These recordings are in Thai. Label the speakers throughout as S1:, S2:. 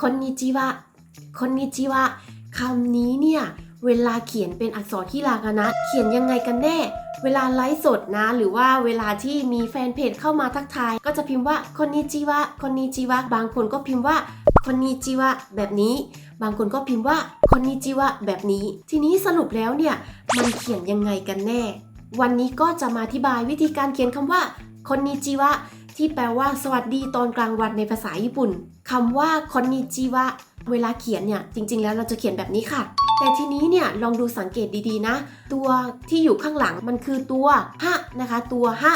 S1: คนนิจิวะคนนิจิวะคำนี้เนี่ย เวลาเขียนเป็นอักษรฮิรากานะ เขียนยังไงกันแน่ เวลาไลฟ์สดนะ หรือว่าเวลาที่มีแฟนเพจเข้ามาทักทาย ก็จะพิมพ์ว่าคนนิจิวะคนนิจิวะบางคนก็พิมพ์ว่าคนนิจิวะแบบนี้ บางคนก็พิมพ์ว่าคนนิจิวะแบบนี้ ทีนี้สรุปแล้วเนี่ย มันเขียนยังไงกันแน่ วันนี้ก็จะมาอธิบายวิธีการเขียนคำว่าคนนิจิวะ ที่แปลว่าสวัสดีตอนกลางวันในภาษาญี่ปุ่นคำว่าคอนนิจิวะเวลาเขียนเนี่ยจริง ๆ แล้วเราจะเขียนแบบนี้ค่ะ แต่ทีนี้เนี่ยลองดูสังเกตดีๆนะ ตัวที่อยู่ข้างหลังมันคือตัวฮะนะคะ ตัวฮะ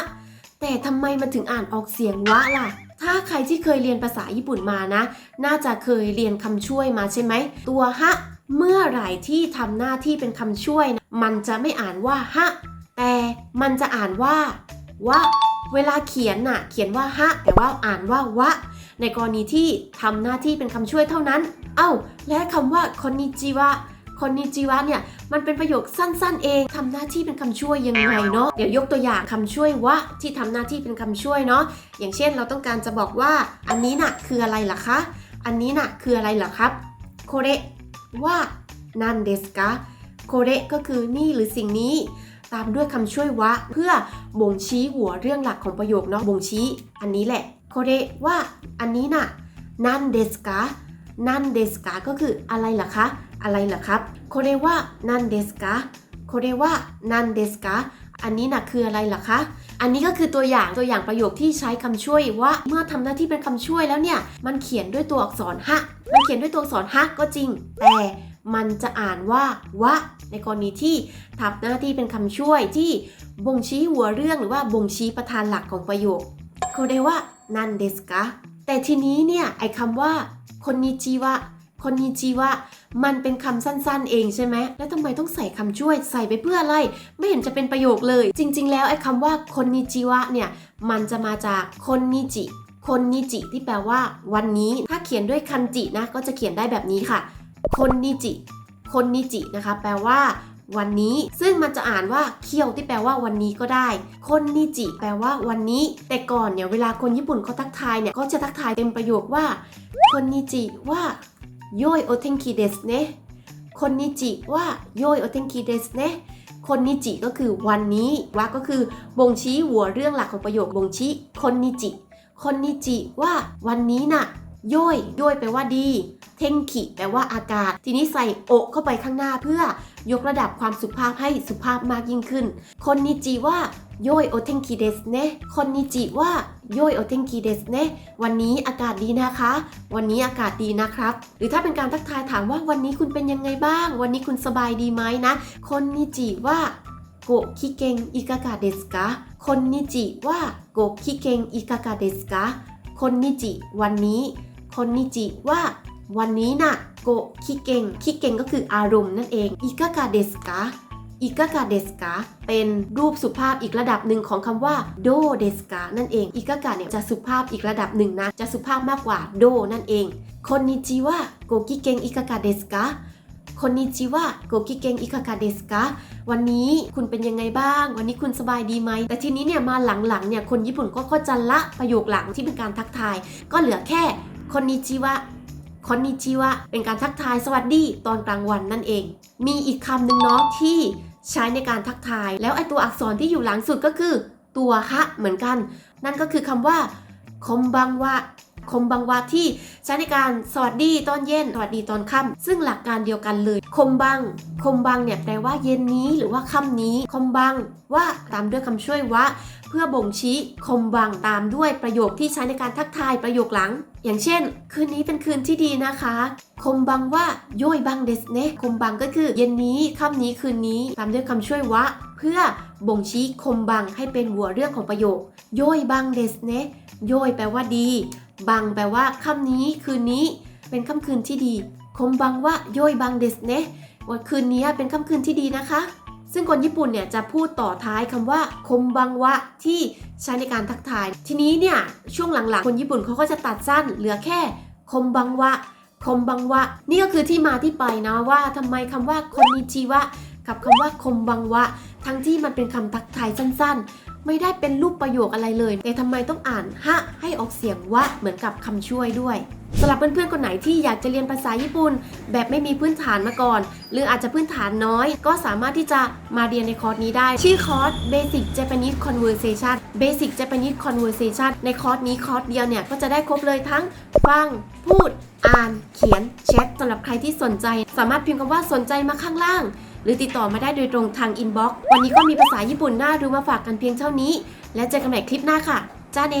S1: แต่ทำไมมันถึงอ่านออกเสียงวะล่ะถ้าใครที่เคยเรียนภาษาญี่ปุ่นมานะ น่าจะเคยเรียนคำช่วยมาใช่ไหม ตัวฮะ เมื่อไหร่ที่ทำหน้าที่เป็นคำช่วยนะมันจะไม่อ่านว่าฮะ แต่มันจะอ่านว่าวะ เวลาเขียนน่ะเขียนว่าฮะ แต่ว่าอ่านว่าวะ ในกรณีที่ทำหน้าที่เป็นคำช่วยเท่านั้น เอ้า และคำว่าคอนนิจิวะคอนนิจิวะเนี่ยมันเป็นประโยคสั้นๆ เองทำหน้าที่เป็นคำช่วยยังไงเนาะเดี๋ยวยกตัวอย่างคำช่วยวะที่ทำหน้าที่เป็นคำช่วยเนาะอย่างเช่นเราต้องการจะบอกว่า อันนี้น่ะคืออะไรล่ะคะ อันนี้น่ะคืออะไรล่ะครับโคเระว่านันเดสกะโคเระก็คือนี่หรือสิ่งนี้ ตามด้วยคำช่วยวะ เพื่อบ่งชี้หัวเรื่องหลักของประโยคเนาะบ่งชี้ อันนี้แหละโคเรว่าอันนี้น่ะนันเดสกะนันเดสกะก็คืออะไรล่ะคะ อะไรล่ะครับโคเรว่านันเดสกะโคเรว่านันเดสกะอันนี้น่ะคืออะไรล่ะคะ อันนี้ก็คือตัวอย่างตัวอย่างประโยคที่ใช้คำช่วยว่าเมื่อทำหน้าที่เป็นคำช่วยแล้วเนี่ย มันเขียนด้วยตัวอักษรฮะ มันเขียนด้วยตัวอักษรฮะก็จริง แต่ มันจะอ่านว่าวะ ในกรณีที่ทำหน้าที่เป็นคำช่วยที่บ่งชี้หัวเรื่องหรือว่าบ่งชี้ประธานหลักของประโยคเขาเรียกว่านันเดสกะแต่ทีนี้เนี่ยไอ้คำว่าคนนิจิวะคนนิจิวะมันเป็นคำสั้นๆเองใช่ไหม แล้วทำไมต้องใส่คำช่วยใส่ไปเพื่ออะไร ไม่เห็นจะเป็นประโยคเลย จริง ๆ แล้วไอ้คำว่าคนนิจิวะเนี่ย มันจะมาจากคนนิจิคนนิจิที่แปลว่า วันนี้ ถ้าเขียนด้วยคันจินะ ก็จะเขียนได้แบบนี้ค่ะ คนนิจิ คนนิจินะคะ แปลว่า วันนี้ ซึ่งมันจะอ่านว่าเคียวที่แปลว่าวันนี้ก็ได้ คนนิจิ แปลว่าวันนี้ แต่ก่อนเนี่ยเวลาคนญี่ปุ่นเขาทักทายเนี่ยก็จะทักทายเต็มประโยคว่า คนนิจิว่าโยยโอเทนคิเดสเนะคนนิจิว่าโยยโอเทนคิเดสเนะคนนิจิก็คือวันนี้ว่าก็คือบ่งชี้หัวเรื่องหลักของประโยคบ่งชี้คนนิจิคนนิจิว่าวันนี้น่ะ ยยโยย่อยแปลว่าดี เทนคิแปลว่าอากาศ ทีนี้ใส่โอเข้าไปข้างหน้าเพื่อยกระดับความสุภาพให้สุภาพมากยิ่งขึ้นคนนิจิว่าโยยโอเทนคิเดสเนะคนนิจิว่าโยยโอเทนคิเดสเนะวันนี้อากาศดีนะคะ วันนี้อากาศดีนะครับ หรือถ้าเป็นการทักทายถามว่าวันนี้คุณเป็นยังไงบ้าง วันนี้คุณสบายดีไหมนะคนนิจิว่าโกคิเกงอิกากาเดสกะคนนิจิว่าโกคิเกงอิกากาเดสกะคนนิจิวันนี้ คนนิจิว่าวันนี้น่ะโกคิเกงคิเกงก็คืออารมณ์นั่นเองอิกากาเดสกะอิกากาเดสกะเป็นรูปสุภาพอีกระดับหนึ่งของคำว่าโดเดสกะนั่นเองอิกากาเนี่ยจะสุภาพอีกระดับหนึ่งนะ จะสุภาพมากกว่าโดนั่นเองคนนิจิว่าโกกิเกงอิกากาเดสกะคนนิจิว่าโกกิเกงอิกากาเดสกะวันนี้คุณเป็นยังไงบ้าง วันนี้คุณสบายดีไหม แต่ทีนี้เนี่ยมาหลังๆเนี่ยคนญี่ปุ่นก็ก็จะละประโยคหลังที่เป็นการทักทาย ก็เหลือแค่ คนนิจิวะคอนนิจิวะเป็นการทักทายสวัสดีตอนกลางวันนั่นเอง มีอีกคำหนึ่งเนาะที่ใช้ในการทักทาย แล้วไอตัวอักษรที่อยู่หลังสุดก็คือ ตัวฮะเหมือนกัน นั่นก็คือคำว่าคมบังวะ คมบังวะที่ใช้ในการสวัสดีตอนเย็นสวัสดีตอนค่ำซึ่งหลักการเดียวกันเลย คมบังคมบังเนี่ยแปลว่าเย็นนี้หรือว่าค่ำนี้ คมบังว่าตามด้วยคำช่วยวะ เพื่อบ่งชี้คมบังตามด้วยประโยคที่ใช้ในการทักทายประโยคหลัง อย่างเช่น คืนนี้เป็นคืนที่ดีนะคะ คมบังว่าโยยบังเดสเนะคมบังก็คือเย็นนี้ค่ำนี้คืนนี้ ตามด้วยคำช่วยวะ เพื่อบ่งชี้คมบังให้เป็นหัวเรื่องของประโยค โยยบังเดสเนะโยยแปลว่าดี บังแปลว่าค่ำนี้คืนนี้เป็นค่ำคืนที่ดีคมบังว่าโยยบังเดสเนะว่าคืนนี้เป็นค่ำคืนที่ดีนะคะ ซึ่งคนญี่ปุ่นเนี่ยจะพูดต่อท้ายคำว่าคมบังวะที่ใช้ในการทักทาย ทีนี้เนี่ยช่วงหลังๆ คนญี่ปุ่นเขาก็จะตัดสั้นเหลือแค่คมบังวะคมบังวะ นี่ก็คือที่มาที่ไปนะว่าทำไมคำว่าคนนิจิวะกับคำว่าคมบังวะ ทั้งที่มันเป็นคำทักทายสั้นๆ ไม่ได้เป็นรูปประโยคอะไรเลย แต่ทำไมต้องอ่านฮะให้ออกเสียงวะเหมือนกับคำช่วยด้วยสำหรับเพื่อนๆคนไหนที่อยากจะเรียนภาษาญี่ปุ่น แบบไม่มีพื้นฐานมาก่อน หรืออาจจะพื้นฐานน้อย ก็สามารถที่จะมาเรียนในคอร์สนี้ได้ ชื่อคอร์ส Basic Japanese Conversation Basic Japanese Conversation ในคอร์สนี้คอร์สเดียวเนี่ยก็จะได้ครบเลยทั้งฟัง พูด อ่าน เขียนแชทสำหรับใครที่สนใจ สามารถพิมพ์คำว่าสนใจมาข้างล่าง หรือติดต่อมาได้โดยตรงทางอินบ็อกซ์วันนี้ก็มีภาษาญี่ปุ่นน่ารู้มาฝากกันเพียงเท่านี้ และเจอกันใหม่คลิปหน้าค่ะจ้าเน